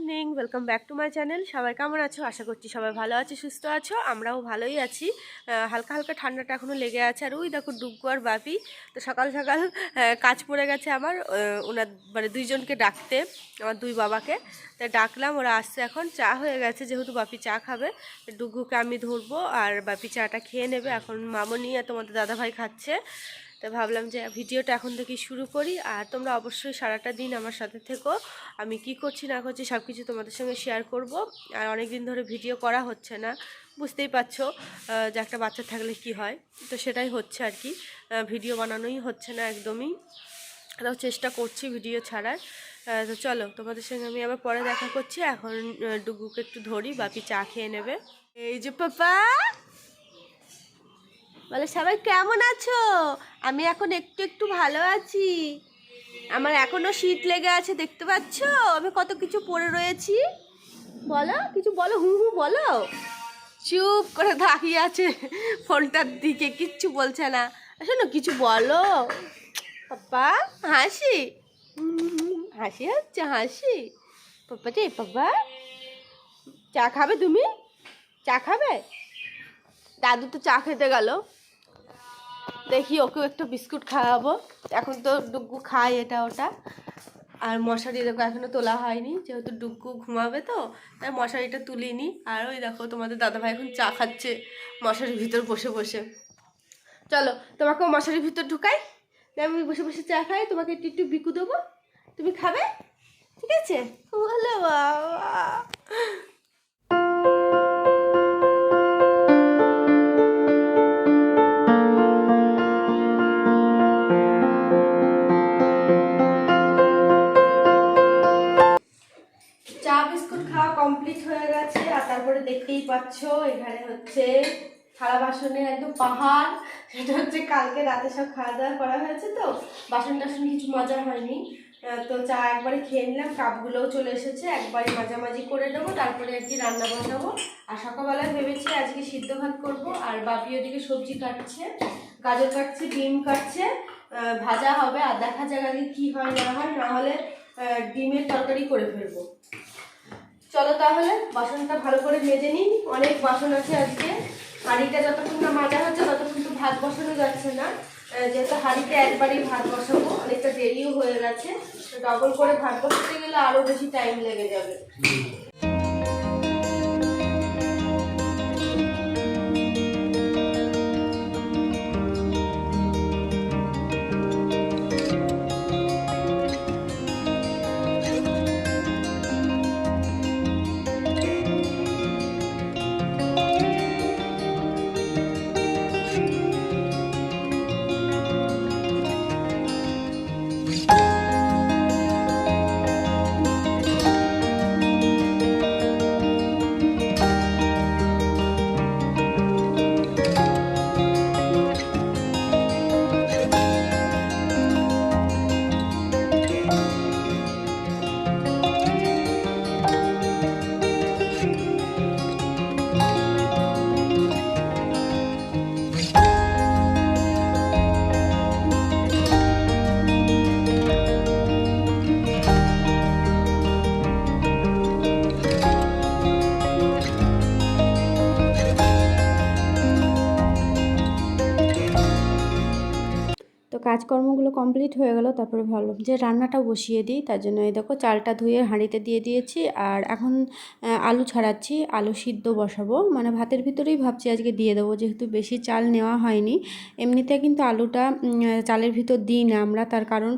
Morning welcome back to my channel সবাই কেমন আছো? আশা করছি সবাই ভালো আছো, সুস্থ আছো, আমরাও ভালোই আছি। হালকা হালকা ঠান্ডাটা এখনও লেগে আছে আর ওই দেখো ডুবকু আর বাপি। তো সকাল সকাল কাজ পড়ে গেছে আমার ওনার মানে দুইজনকে ডাকতে, আমার দুই বাবাকে। তাই ডাকলাম, ওরা আসছে এখন, চা হয়ে গেছে যেহেতু বাপি চা খাবে। ডুগুকে আমি ধরবো আর বাপি চাটা খেয়ে নেবে। এখন মামনি আর তোমাদের দাদাভাই খাচ্ছে। তো ভাবলাম যে ভিডিওটা এখন থেকেই শুরু করি। আর তোমরা অবশ্যই সারাটা দিন আমার সাথে থেকো। আমি কি করছি, না করছি সব কিছু তোমাদের সঙ্গে শেয়ার করব। আর অনেক দিন ধরে ভিডিও করা হচ্ছে না। বুঝতেই পারছ যে একটা বাচ্চা থাকলে কি হয়। তো সেটাই হচ্ছে আর কি। ভিডিও বানানোই হচ্ছে না একদমই। তাও চেষ্টা করছি ভিডিও ছাড়ার। তো চলো, তোমাদের সঙ্গে আমি আবার পরে দেখা করছি। এখন ডুগুকে একটু ধরি, বাপি চা খেয়ে নেবে। এই যে পাপা! বলে, সবাই কেমন আছো? আমি এখন একটু একটু ভালো আছি। আমার এখনও শীত লেগে আছে, দেখতে পাচ্ছ? আমি কত কিছু পরে রয়েছি। বলো, কিছু বলো, হু হু, বলো। চুপ করে দাঁড়িয়ে আছে ফোনটার দিকে, কিচ্ছু বলছে না। শোনো, কিছু বলো। পাপা হাসি? হাসি হচ্ছে, হাসি? পাপা যে পাপা চা খাবে তুমি? চা খাবে? দাদু তো চা খেতে গেল। দেখি ওকেও একটু বিস্কুট খাওয়াবো। এখন তো ডুগ্গু খায় এটা ওটা। আর মশারি দেখো, এখনও তোলা হয়নি, যেহেতু ডুগ্গু ঘুমাবে তো, তাই মশারিটা তুলিনি। আর ওই দেখো, তোমাদের দাদাভাই এখন চা খাচ্ছে মশারির ভিতর বসে বসে। চলো, তোমাকেও মশারির ভিতর ঢুকাই। আমি বসে বসে চা খাই, তোমাকে একটু একটু বিকু দেবো। তুমি খাবে? ঠিক আছে? বলো বাবা। বিস্কুট খাওয়া কমপ্লিট হয়ে গেছে, আর তারপরে দেখতেই পাচ্ছ এখানে হচ্ছে থালা বাসনের একদম পাহাড়, সেটা হচ্ছে কালকে রাতে সব খাওয়া দাওয়া করা হয়েছে তো, বাসন টাসন কিছু মজা হয়নি। তো চা একবারে খেয়ে নিলাম, কাপগুলোও চলে এসেছে, একবারে মাঝামাঝি করে নেব, তারপরে আর কি রান্না বসাবো আর সকালবেলায় ভেবেছি আজকে সিদ্ধ ভাত করব, আর বাপি ওদিকে সবজি কাটছে, গাজর কাটছে, ডিম কাটছে ভাজা হবে, আর দেখা যাক আগে কী হয় না হয়, না হলে ডিমের তরকারি করে ফেলব। চলো তাহলে, বাসনটা ভালো করে মেজে নিই। অনেক বাসন আছে আজকে। হাঁড়িটা যতক্ষণ না মাজা হচ্ছে, ততক্ষণ তো ভাত বসানো যাচ্ছে না। যেহেতু হাঁড়িতে একবারই ভাত বসাবো, অনেকটা দেরিও হয়ে গেছে। ডবল করে ভাত বসাতে গেলে আরও বেশি টাইম লেগে যাবে। কাজকর্মগুলো কমপ্লিট হয়ে গেল, তারপরে ভাবলাম যে রান্নাটা বসিয়ে দিই, তার জন্য এই দেখো চালটা ধুয়ে হাঁড়িতে দিয়ে দিয়েছি আর এখন আলু ছাড়াচ্ছি, আলু সিদ্ধ বসাবো। মানে ভাতের ভিতরেই ভাবছি আজকে দিয়ে দেবো, যেহেতু বেশি চাল নেওয়া হয়নি। এমনিতে কিন্তু আলুটা চালের ভিতর দিই না আমরা, তার কারণ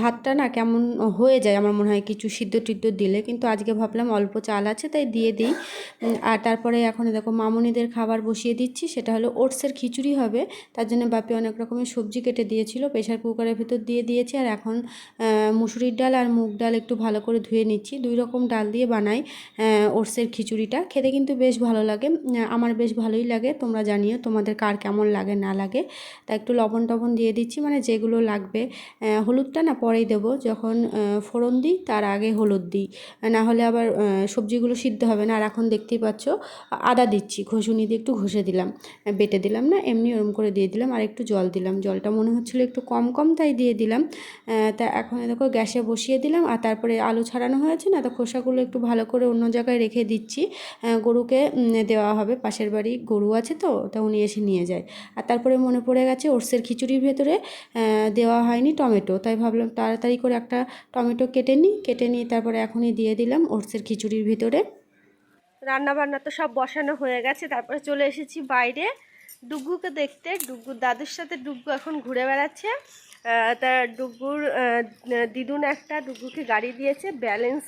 ভাতটা না কেমন হয়ে যায় আমার মনে হয় কিছু সিদ্ধ টিদ্ধ দিলে। কিন্তু আজকে ভাবলাম অল্প চাল আছে, তাই দিয়ে দিই। আর তারপরে এখন দেখো মামুনিদের খাবার বসিয়ে দিচ্ছি, সেটা হলো ওটসের খিচুড়ি হবে। তার জন্য বাপি অনেক রকমের সবজি কেটে দিয়েছিল প্রেশার কুকারের ভিতর দিয়ে দিয়েছি আর এখন মুসুরির ডাল আর মুগ ডাল একটু ভালো করে ধুয়ে নিচ্ছি। দুই রকম ডাল দিয়ে বানাই ওটসের খিচুড়িটা। খেতে কিন্তু বেশ ভালো লাগে আমার বেশ ভালোই লাগে। তোমরা জানিও তোমাদের কার কেমন লাগে, না লাগে। তা একটু লবণ টবণ দিয়ে দিচ্ছি মানে যেগুলো লাগবে। হলুদটা না পরেই দেবো, যখন ফোড়ন দিই, তার আগে হলুদ দিই। না হলে আবার সবজিগুলো সিদ্ধ হবে না। আর এখন দেখতেই পাচ্ছ, আদা দিচ্ছি, ঘষুনি দিয়ে একটু ঘষে দিলাম। বেটে দিলাম না, এমনি ওরম করে দিয়ে দিলাম, আর একটু জল দিলাম। জলটা মনে হচ্ছিল একটু কম কম তাই দিয়ে দিলাম। তা এখন দেখো গ্যাসে বসিয়ে দিলাম আর তারপরে আলু ছাড়ানো হয়েছে না, তো খোসাগুলো একটু ভালো করে অন্য জায়গায় রেখে দিচ্ছি। গরুকে দেওয়া হবে, পাশের বাড়ি গরু আছে তো, তা উনি এসে নিয়ে যায়। আর তারপরে মনে পড়ে গেছে ওটসের খিচুড়ির ভেতরে দেওয়া হয়নি টমেটো, তাই ভাবলাম তাড়াতাড়ি করে একটা টমেটো কেটে নিই, কেটে নিয়ে তারপরে এখনই দিয়ে দিলাম ওটসের খিচুড়ির ভিতরে। রান্না বান্না তো সব বসানো হয়ে গেছে, তারপরে চলে এসেছি বাইরে। ডুগ্গুকে দেখতে ডুগ্গুর দাদুর সাথে ডুগ্গু এখন ঘুরে বেড়াচ্ছে। তার ডুগ্গুর দিদুন একটা, ডুগ্গুকে গাড়ি দিয়েছে, ব্যালেন্স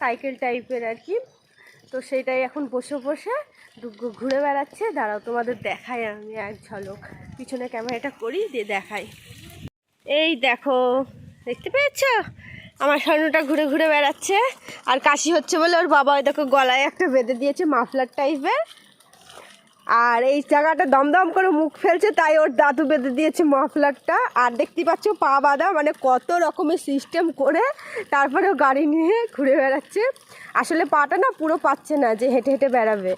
সাইকেল টাইপের আর কি। তো সেটাই এখন বসে বসে ডুগ্গু ঘুরে বেড়াচ্ছে। দাঁড়াও, তোমাদের দেখাই আমি এক ঝলক। পিছনে ক্যামেরাটা করি, দিয়ে দেখাই। এই দেখো, দেখতে পেয়েছ? আমার স্বর্ণটা ঘুরে ঘুরে বেড়াচ্ছে। আর কাশি হচ্ছে বলে ওর বাবা ওই দেখো গলায় একটা বেঁধে দিয়েছে মাফলার টাইপের। আর এই জায়গাটা দমদম করে মুখ ফেলছে, তাই ওর দাদু বেঁধে দিয়েছে মাফলারটা। আর দেখতে পাচ্ছ পা বাঁধা মানে কত রকমের সিস্টেম করে তারপরে গাড়ি নিয়ে ঘুরে বেড়াচ্ছে। আসলে পাটা না পুরো পাচ্ছে না, যে হেঁটে হেঁটে বেড়াবে।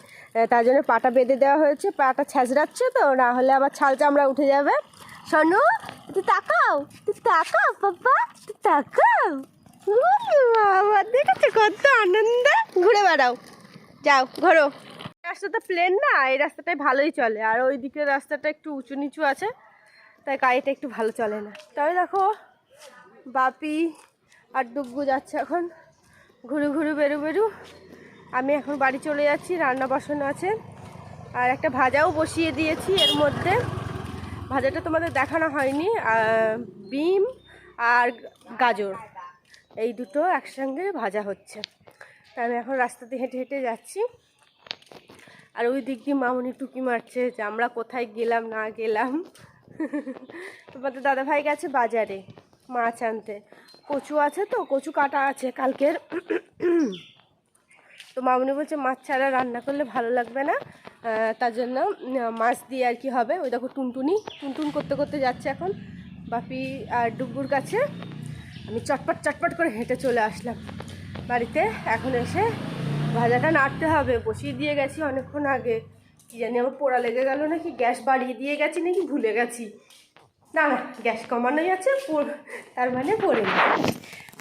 তার জন্য পাটা বেঁধে দেওয়া হয়েছে, পাটা ছ্যাঁচড়াচ্ছে তো, না হলে আবার ছাল চামড়া উঠে যাবে। শোনো তুই তাকাও তুই তাকাও বাবা তুই তাকাও। বাবা, দেখেছ কত আনন্দ? ঘুরে বেড়াও। যাও, ঘোরো। রাস্তাটা প্লেন না, এই রাস্তাটাই ভালোই চলে। আর ওই দিকের রাস্তাটা একটু উঁচু নিচু আছে, তাই গাড়িটা একটু ভালো চলে না। তবে দেখো, বাপি আর ডুগ্গু যাচ্ছে এখন। ঘুরু ঘুরু বেরু বেরু। আমি এখন বাড়ি চলে যাচ্ছি, রান্না বসানো আছে। আর একটা ভাজাও বসিয়ে দিয়েছি এর মধ্যে। ভাজাটা তোমাদের দেখানো হয়নি বিম আর গাজর। এই দুটো একসঙ্গে ভাজা হচ্ছে। তাই আমি এখন রাস্তাতে হেঁটে হেঁটে যাচ্ছি। আর ওই দিক দিয়ে মামনি টুকি মারছে যে আমরা কোথায় গেলাম, না গেলাম। তোমাদের দাদা ভাই গেছে বাজারে মাছ আনতে। কচু আছে তো, কচু কাটা আছে কালকের। তো মামনি বলছে, মাছ ছাড়া রান্না করলে ভালো লাগবে না। তার জন্য মাছ দিয়ে আর কি হবে। ওই দেখো টুনটুনি, টুনটুন করতে করতে যাচ্ছে এখন বাপি আর ডুব্বুর কাছে। আমি চটপট চটপট করে হেঁটে চলে আসলাম। বাড়িতে এখন এসে ভাজাটা নাড়তে হবে, বসিয়ে দিয়ে গেছি অনেকক্ষণ আগে। কি জানি আমার পোড়া লেগে গেল নাকি, গ্যাস বাড়িয়ে দিয়ে গেছি নাকি, ভুলে গেছি। না না, গ্যাস কমানোই আছে তার মানে পড়ে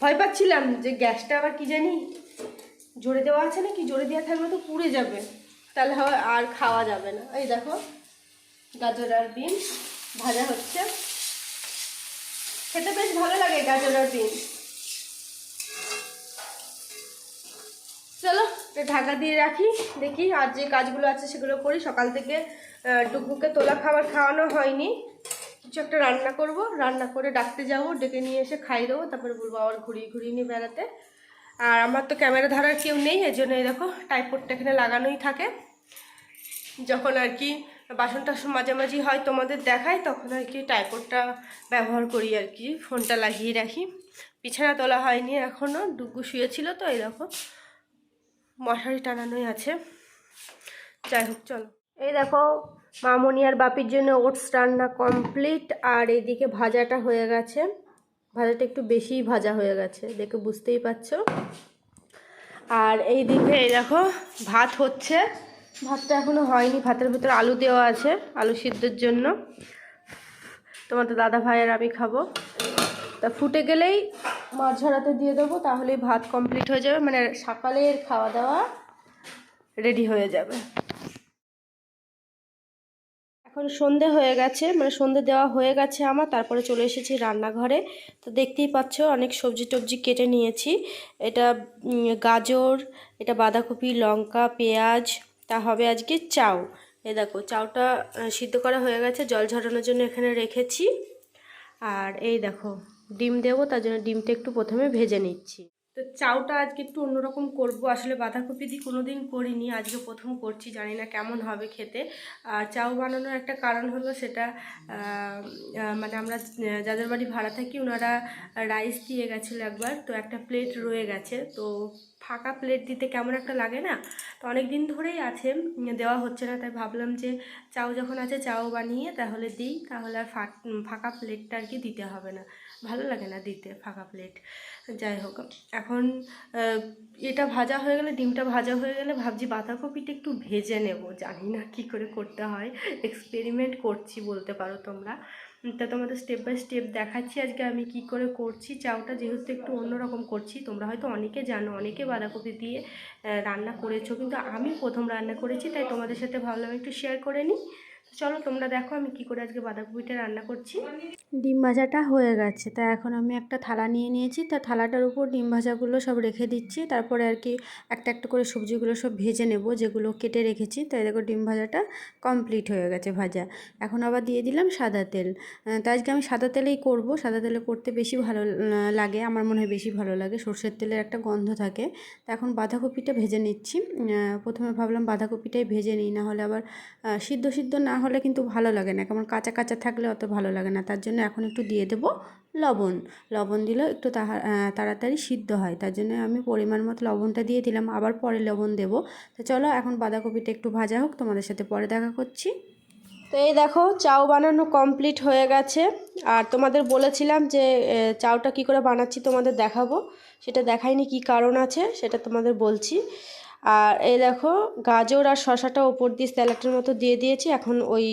ভয় পাচ্ছিলাম যে গ্যাসটা আবার কী জানি জোরে দেওয়া আছে নাকি, জোরে দেওয়া থাকলে তো পুড়ে যাবে। তাহলে আর খাওয়া যাবে না। এই দেখো, গাজর আর বিন ভাজা হচ্ছে। খেতে বেশ ভালো লাগে গাজর আর বিন। চলো ঢাকা দিয়ে রাখি, দেখি আর যে কাজগুলো আছে সেগুলো করি। সকাল থেকে ডুগুকে তোলা খাবার খাওয়ানো হয়নি। কিছু একটা রান্না করব। রান্না করে ডাকতে যাব, ডেকে নিয়ে এসে খাই দেবো। তারপরে বলব আবার ঘুরিয়ে ঘুরিয়ে নিয়ে বেড়াতে। আর আমার তো ক্যামেরা ধরার কেউ নেই, এই জন্য দেখো টাইপোডটা এখানে লাগানোই থাকে। যখন আর কি বাসন টাসন মাঝামাঝি হয় তোমাদের দেখায়, তখন আর কি টাইপোডটা ব্যবহার করি আর কি। ফোনটা লাগিয়ে রাখি। বিছানা তোলা হয়নি এখনও ডুগু শুয়েছিল তো, এই দেখো। মশারি টানানোই আছে। যাই হোক, চলো। এই দেখো, মামনি আর বাপির জন্য ওটস রান্না কমপ্লিট, আর এদিকে ভাজাটা হয়ে গেছে। ভাজাটা একটু বেশিই ভাজা হয়ে গেছে, দেখে বুঝতেই পারছ। আর এই দিকে এই দেখো, ভাত হচ্ছে। ভাতটা এখনও হয়নি, ভাতের ভিতরে আলু দেওয়া আছে, আলু সিদ্ধর জন্য। তোমাদের দাদা ভাই আর আমি খাব। তা ফুটে গেলেই মাছ ঝরাতে দিয়ে দেবো, তাহলেই ভাত কমপ্লিট হয়ে যাবে মানে সকালের খাওয়া দাওয়া রেডি হয়ে যাবে। এখন সন্ধে হয়ে গেছে মানে সন্ধে দেওয়া হয়ে গেছে আমার, তারপরে চলে এসেছি রান্নাঘরে। তো দেখতেই পাচ্ছ, অনেক সবজি টবজি কেটে নিয়েছি। এটা গাজর, এটা বাঁধাকপি, লঙ্কা, পেঁয়াজ, তা হবে আজকে চাউ। এ দেখো, চাউটা সিদ্ধ করা হয়ে গেছে, জল ঝরানোর জন্য এখানে রেখেছি। আর এই দেখো ডিম দেবো, তার জন্য ডিমটা একটু প্রথমে ভেজে নিচ্ছি। তো চাউটা আজকে একটু অন্যরকম করব। আসলে বাঁধাকপি দিয়ে কোনো দিন করিনি, আজকে প্রথম করছি, জানি না কেমন হবে খেতে। আর চাউ বানানোর একটা কারণ হলো সেটা মানে আমরা যাদের বাড়ি ভাড়া থাকি, ওনারা রাইস দিয়ে গেছিল একবার, তো একটা প্লেট রয়ে গেছে। তো ফাঁকা প্লেট দিতে কেমন একটা লাগে না? তো অনেক দিন ধরেই আছে, দেওয়া হচ্ছে না, তাই ভাবলাম যে চাউ যখন আছে, চাউ বানিয়ে তাহলে দিই, তাহলে আর ফাঁকা প্লেটটা আর কি দিতে হবে না। ভালো লাগে না দিতে, ফাঁকা প্লেট যাই হোক, এখন এটা ভাজা হয়ে গেলে, ডিমটা ভাজা হয়ে গেলে ভাবছি বাঁধাকপিটা একটু ভেজে নেব। জানি না কি করে করতে হয়। এক্সপেরিমেন্ট করছি বলতে পারো তোমরা। তা তোমাদের স্টেপ বাই স্টেপ দেখাচ্ছি আজকে আমি কি করে করছি। চাউটা যেহেতু একটু অন্যরকম করছি, তোমরা হয়তো অনেকে জানো, অনেকে বাঁধাকপি দিয়ে রান্না করেছ। কিন্তু আমি প্রথম রান্না করেছি, তাই তোমাদের সাথে ভাবলাম একটু শেয়ার করে নিই। চলো তোমরা দেখো আমি কি করে আজকে বাঁধাকপিটা রান্না করছি। ডিম ভাজাটা হয়ে গেছে, তা এখন আমি একটা থালা নিয়ে নিয়েছি, তা থালাটার উপর ডিম ভাজাগুলো সব রেখে দিচ্ছি, তারপরে আর কি একটা একটা করে সবজিগুলো সব ভেজে নেব, যেগুলো কেটে রেখেছি, তাই দেখো ডিম ভাজাটা কমপ্লিট হয়ে গেছে ভাজা। এখন আবার দিয়ে দিলাম সাদা তেল তো আজকে আমি সাদা তেলেই করব, সাদা তেলে করতে বেশি ভালো লাগে, আমার মনে হয় বেশি ভালো লাগে, সর্ষের তেলের একটা গন্ধ থাকে, তা এখন বাঁধাকপিটা ভেজে নিচ্ছি প্রথমে ভাবলাম বাঁধাকপিটাই ভেজে নিই না হলে আবার সিদ্ধ সিদ্ধ না হলে কিন্তু ভালো লাগে না। কেমন কাঁচা কাঁচা থাকলে অত ভালো লাগে না। তার জন্য এখন একটু দিয়ে দেবো লবণ। লবণ দিলেও একটু তাড়াতাড়ি সিদ্ধ হয়। তার জন্য আমি পরিমাণ মতো লবণটা দিয়ে দিলাম। আবার পরে লবণ দেবো। তো চলো এখন বাঁধাকপিটা একটু ভাজা হোক। তোমাদের সাথে পরে দেখা করছি। তো এই দেখো, চাউ বানানো কমপ্লিট হয়ে গেছে। আর তোমাদের বলেছিলাম যে চাউটা কি করে বানাচ্ছি তোমাদের দেখাবো। সেটা দেখাইনি কি কারণ আছে, সেটা তোমাদের বলছি। আর এই দেখো, গাজর আর শশাটা ওপর দিয়ে স্যালাডের মতো দিয়ে দিয়েছি। এখন ওই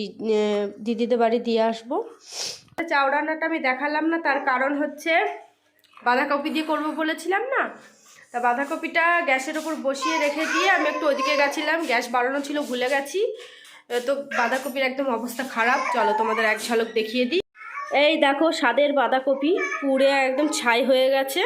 দিদিদের বাড়ি দিয়ে আসব। চাউ রান্নাটা আমি দেখালাম না, তার কারণ হচ্ছে বাঁধাকপি দিয়ে করব বলেছিলাম না? তা বাঁধাকপিটা গ্যাসের ওপর বসিয়ে রেখে দিয়ে আমি একটু ওদিকে গেছিলাম। গ্যাস বাড়ানো ছিল, ভুলে গেছি। তো বাঁধাকপির একদম অবস্থা খারাপ। চলো তোমাদের এক ঝলক দেখিয়ে দিই। এই দেখো স্বাদের বাঁধাকপি, পুড়ে একদম ছাই হয়ে গেছে।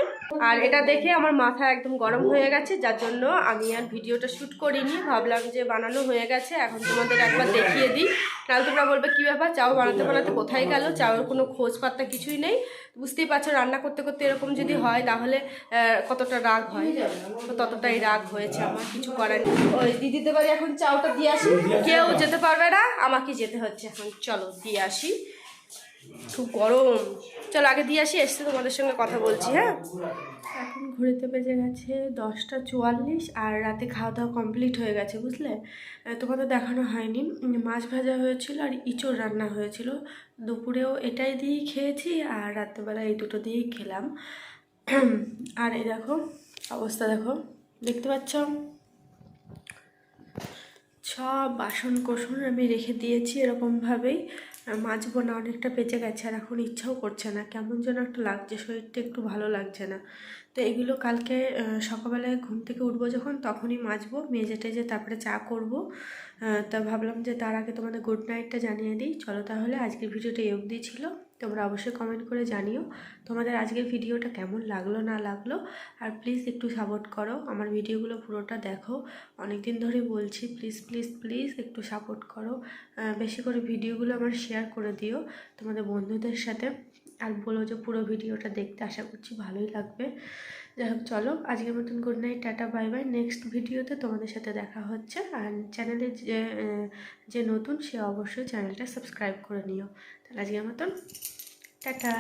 আর এটা দেখে আমার মাথা একদম গরম হয়ে গেছে, যার জন্য আমি আর ভিডিওটা শ্যুট করিনি। ভাবলাম যে বানানো হয়ে গেছে, এখন তোমাদের একবার দেখিয়ে দিই। তাহলে তোমরা বলবে, কী ব্যাপার? চাও বানাতে বানাতে কোথায় গেল? চাওয়ের কোনো খোঁজ পাত্তা কিছুই নেই। বুঝতেই পারছ, রান্না করতে করতে এরকম যদি হয়, তাহলে কতটা রাগ হয়? ততটাই রাগ হয়েছে আমার, কিছু করার নেই। ওই দিদিতে বাড়ি এখন চাউটা দিয়ে আসি। কেউ যেতে পারবে না, আমাকে যেতে হচ্ছে এখন। চলো, দিয়ে আসি। খুব গরম। চলো, আগে দিয়ে আসি, এসে তোমাদের সঙ্গে কথা বলছি হ্যাঁ? এখন ঘড়িতে বেজে গেছে দশটা চুয়াল্লিশ আর রাতে খাওয়া দাওয়া কমপ্লিট হয়ে গেছে, বুঝলে? তোমাদের দেখানো হয়নি। মাছ ভাজা হয়েছিল আর ইঁচড় রান্না হয়েছিল। দুপুরেও এটাই দিয়েই খেয়েছি আর রাত্রেবেলা এই দুটো দিয়েই খেলাম। আর এই দেখো, অবস্থা দেখো। দেখতে পাচ্ছ? সব বাসন কোসন আমি রেখে দিয়েছি এরকমভাবেই। মাজবো না অনেকটা বেঁচে গেছে আর এখন ইচ্ছাও করছে না। কেমন যেন একটু লাগছে, শরীরটা একটু ভালো লাগছে না। তো এগুলো কালকে সকালবেলায় ঘুম থেকে উঠবো যখন তখনই মাজবো, মেজে টেজে তারপরে চা করব। তা ভাবলাম যে তার আগে তোমাদের গুড নাইটটা জানিয়ে দিই। চলো তাহলে আজকের ভিডিওটা এই অবধি ছিল। তোমরা অবশ্যই কমেন্ট করে জানিও তোমাদের আজকের ভিডিওটা কেমন লাগল, না লাগল। আর প্লিজ একটু সাপোর্ট করো। আমার ভিডিওগুলো পুরোটা দেখো। অনেক দিন ধরে বলছি প্লিজ প্লিজ প্লিজ একটু সাপোর্ট করো। বেশি করে ভিডিওগুলো আমার শেয়ার করে দিও তোমাদের বন্ধুদের সাথে। আর বলো যে পুরো ভিডিওটা দেখতে আশা করছি ভালোই লাগবে। যাই হোক, চলো, আজকের মতন good night tata bye bye next ভিডিওতে তোমাদের সাথে দেখা হচ্ছে। আর চ্যানেলে যে যে নতুন, সে অবশ্যই চ্যানেলটা সাবস্ক্রাইব করে নিও। তাহলে আজকের মতন, টাটা।